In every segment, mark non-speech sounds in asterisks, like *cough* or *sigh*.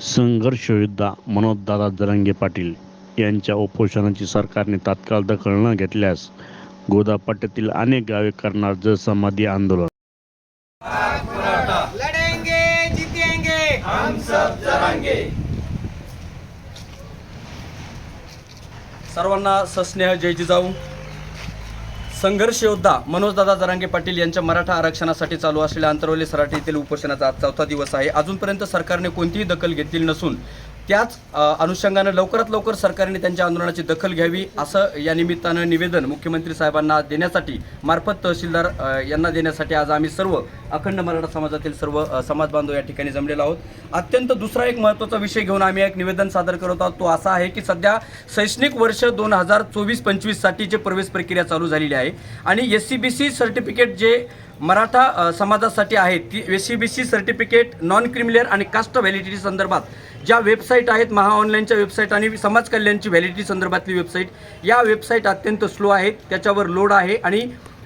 संघर्ष योद्धा मनोजदादा जरांगे पाटील यांच्या उपोषणाची सरकारने तात्काळ दखल न घेतल्यास गोदापट्ट्यातील अनेक गावे करणार जलसमाधी आंदोलन. सर्वांना सस्नेह जय जिजाऊ. संघर्ष योद्धा मनोजदादा जरांगे पाटील यांच्या मराठा आरक्षणासाठी चालू असलेल्या आंतरवली सराटी येथील उपोषणाचा आज चौथा दिवस आहे. अजूनपर्यंत सरकारने कोणतीही दखल घेतलेली नसून त्याच अनुषंगानं लवकरात लवकर सरकारने त्यांच्या आंदोलनाची दखल घ्यावी असं या निमित्तानं निवेदन मुख्यमंत्री साहेबांना देण्यासाठी मार्फत तहसीलदार यांना देण्यासाठी आज आम्ही सर्व अखंड मराठा समाजातील सर्व समाज बांधव या ठिकाणी जमलेलो आहोत. अत्यंत दुसरा एक महत्त्वाचा विषय घेऊन आम्ही एक निवेदन सादर करत आहोत. तो असा आहे की सध्या शैक्षणिक वर्ष दोन हजार चोवीस पंचवीससाठी जे प्रवेश प्रक्रिया चालू झालेली आहे आणि S C B C certificate जे मराठा समाजासाठी आहे ती S C B C certificate non creamy layer आणि कास्ट व्हॅलिडिटी संदर्भात ज्या वेबसाईट आहेत महा ऑनलाईनच्या वेबसाईट आणि समाज कल्याणची व्हॅलिडिटी संदर्भातली वेबसाईट या वेबसाईट अत्यंत स्लो आहेत त्याच्यावर लोड आहे आणि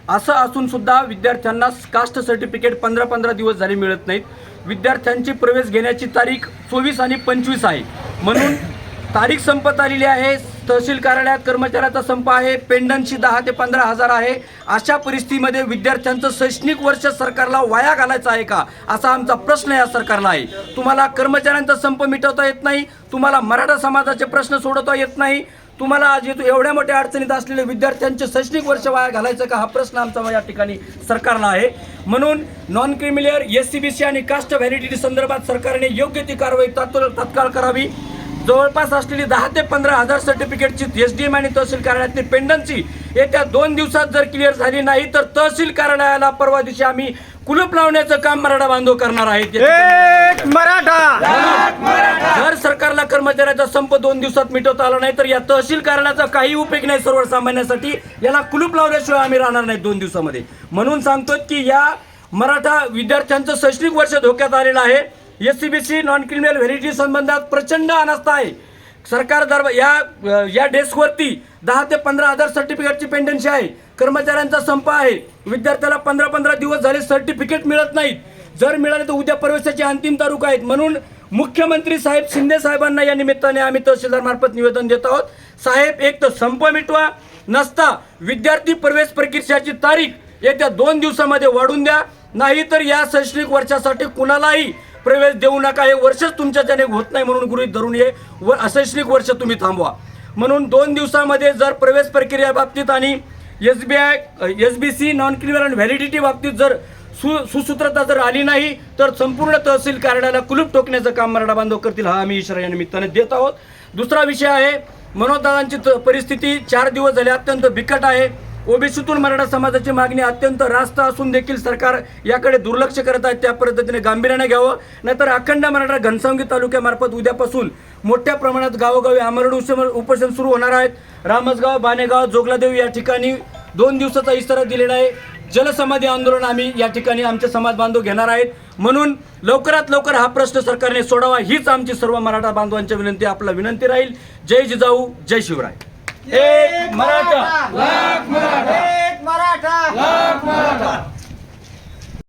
असं असून सुद्धा विद्यार्थ्यांना कास्ट सर्टिफिकेट पंधरा पंधरा दिवस झाले मिळत नाहीत विद्यार्थ्यांची प्रवेश घेण्याची तारीख चोवीस आणि पंचवीस आहे. म्हणून *coughs* तारीख संपत आलेली आहे तहसील कार्यालयात कर्मचाऱ्याचा संप आहे पेंडनची दहा ते पंधरा हजार आहे. अशा परिस्थितीमध्ये विद्यार्थ्यांचं शैक्षणिक वर्ष सरकारला वाया घालायचं आहे का? असा आमचा प्रश्न या सरकारला आहे. तुम्हाला कर्मचाऱ्यांचा संप मिटवता येत नाही तुम्हाला मराठा समाजाचे प्रश्न सोडवता येत नाही तुम्हाला आज येतो एवढ्या मोठ्या अडचणीत असलेले विद्यार्थ्यांचे शैक्षणिक वर्ष वाया घालायचं का हा प्रश्न आमचा या ठिकाणी सरकारला आहे. म्हणून non creamy layer S C B C आणि कास्ट व्हॅलिडिटी संदर्भात सरकारने योग्य ती कारवाई तात्काळ तात्काळ करावी. जवळपास असलेली दहा ते पंधरा हजार सर्टिफिकेटची एस डी एम आणि तहसील कार्यालयातली पेंडन्सी येत्या दोन दिवसात जर क्लिअर झाली नाही तर तहसील कार्यालयाला परवा दिवशी आम्ही कुलूप लावण्याचं काम मराठा बांधव करणार आहेत. एक मराठा! जर सरकारला कर्मचाऱ्याचा संप दोन दिवसात मिटवता आला नाही तर या तहसील कार्यालयाचा काही उपयोग नाही सर्वसामान्यांसाठी. याला कुलूप लावल्याशिवाय आम्ही राहणार नाही दोन दिवसामध्ये. म्हणून सांगतोय की या मराठा विद्यार्थ्यांचं शैक्षणिक वर्ष धोक्यात आलेलं आहे. S C B C non criminal validity संबंधात प्रचंड अनास्था आहे. सरकार दर या या डेस्कवरती दहा ते पंधरा हजार सर्टिफिकेटची पेंडन्सी आहे. कर्मचाऱ्यांचा संप आहे. विद्यार्थ्याला पंधरा पंधरा दिवस झाले सर्टिफिकेट मिळत नाहीत. जर मिळाले तर उद्या प्रवेशाची अंतिम तारीख आहेत म्हणून मुख्यमंत्री साहेब शिंदे साहेबांना या निमित्ताने आम्ही तहसीलदारमार्फत निवेदन देत आहोत. साहेब एक तर संप मिटवा नसता विद्यार्थी प्रवेश प्रक्रियाची तारीख येत्या दोन दिवसामध्ये वाढून द्या. नाही तर या शैक्षणिक वर्षासाठी कुणालाही प्रवेश देऊ नका हे वर्षच तुमच्याच्याने होत नाही म्हणून गृहीत धरून हे व अशैक्षणिक वर्ष तुम्ही थांबवा. म्हणून दोन दिवसामध्ये जर प्रवेश प्रक्रिया बाबतीत आणि S B I S B C non criminal and validity बाबतीत जर सु सुसूत्रता जर आली नाही तर संपूर्ण तहसील कार्यालयाला कुलूप ठोकण्याचं काम मराठा बांधव करतील हा आम्ही इशारा या निमित्ताने देत आहोत. दुसरा विषय आहे मनोजदादांची परिस्थिती चार दिवस झाले अत्यंत बिकट आहे. ओबीसीतून मराठा समाजाची मागणी अत्यंत रास्त असून देखील सरकार याकडे दुर्लक्ष करत आहे. त्या पद्धतीने गांभीर्याने घ्यावं. नाहीतर अखंड मराठा घनसावंगी तालुक्यामार्फत उद्यापासून मोठ्या प्रमाणात गावोगावी आमरण उस- उपोषण सुरू होणार आहेत. रामसगाव बानेगाव जोगलादेव या ठिकाणी दोन दिवसाचा इशारा दिलेला आहे. जलसमाधी आंदोलन आम्ही या ठिकाणी आमचे समाज बांधव घेणार आहेत. म्हणून लवकरात लवकर हा प्रश्न सरकारने सोडावा. हीच आमची सर्व मराठा बांधवांची विनंती. आपला विनंती राहील. जय जिजाऊ जय शिवराय. एक मराठा. एक मराठा.